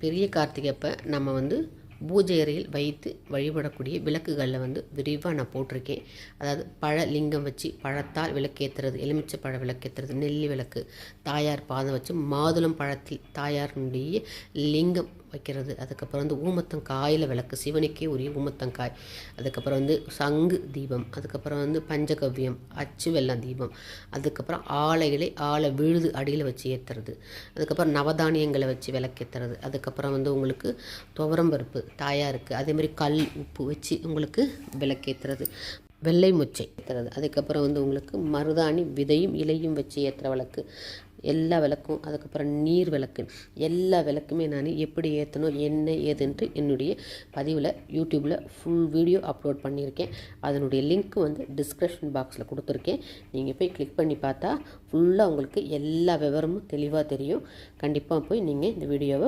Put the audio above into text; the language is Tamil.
பெரிய கார்த்திகை அப்போ நம்ம வந்து பூஜை அறையில் வைத்து வழிபடக்கூடிய விளக்குகளில் வந்து விரிவாக நான் போட்டிருக்கேன். அதாவது பழ லிங்கம் வச்சு பழத்தால் விளக்கேற்றுறது எலுமிச்சை பழ விளக்கேற்றுறது நெல்லி விளக்கு தாயார் பாதம் வச்சு மாதுளம் பழத்தில் தாயாருடைய லிங்கம் வைக்கிறது. அதுக்கப்புறம் வந்து ஊமத்தங்காயில் விளக்கு சிவனுக்கே உரிய ஊமத்தங்காய். அதுக்கப்புறம் வந்து சங்கு தீபம் அதுக்கப்புறம் வந்து பஞ்சகவ்யம் அச்சு வெள்ளம் தீபம் அதுக்கப்புறம் ஆலை இலை ஆலை விழுது அடியில் வச்சு ஏற்றுறது அதுக்கப்புறம் நவதானியங்களை வச்சு விளக்கேற்றுறது அதுக்கப்புறம் வந்து உங்களுக்கு துவரம்பருப்பு தாயாருக்கு. அதேமாதிரி கல் உப்பு வச்சு உங்களுக்கு விளக்கேற்றுறது வெள்ளை முச்சை ஏற்றுறது அதுக்கப்புறம் வந்து உங்களுக்கு மருதாணி விதையும் இலையும் வச்சு ஏற்றுற விளக்கு. எல்லா விளக்கும் அதுக்கப்புறம் நீர் விளக்கு. எல்லா விளக்குமே நான் எப்படி ஏற்றணும் என்ன ஏதுன்ட்டு என்னுடைய பதிவில் யூடியூப்பில் ஃபுல் வீடியோ அப்லோட் பண்ணியிருக்கேன். அதனுடைய லிங்க் வந்து டிஸ்கிரிப்ஷன் பாக்ஸில் கொடுத்துருக்கேன். நீங்கள் போய் கிளிக் பண்ணி பார்த்தா ஃபுல்லாக உங்களுக்கு எல்லா விவரமும் தெளிவாக தெரியும். கண்டிப்பாக போய் நீங்கள் இந்த வீடியோவை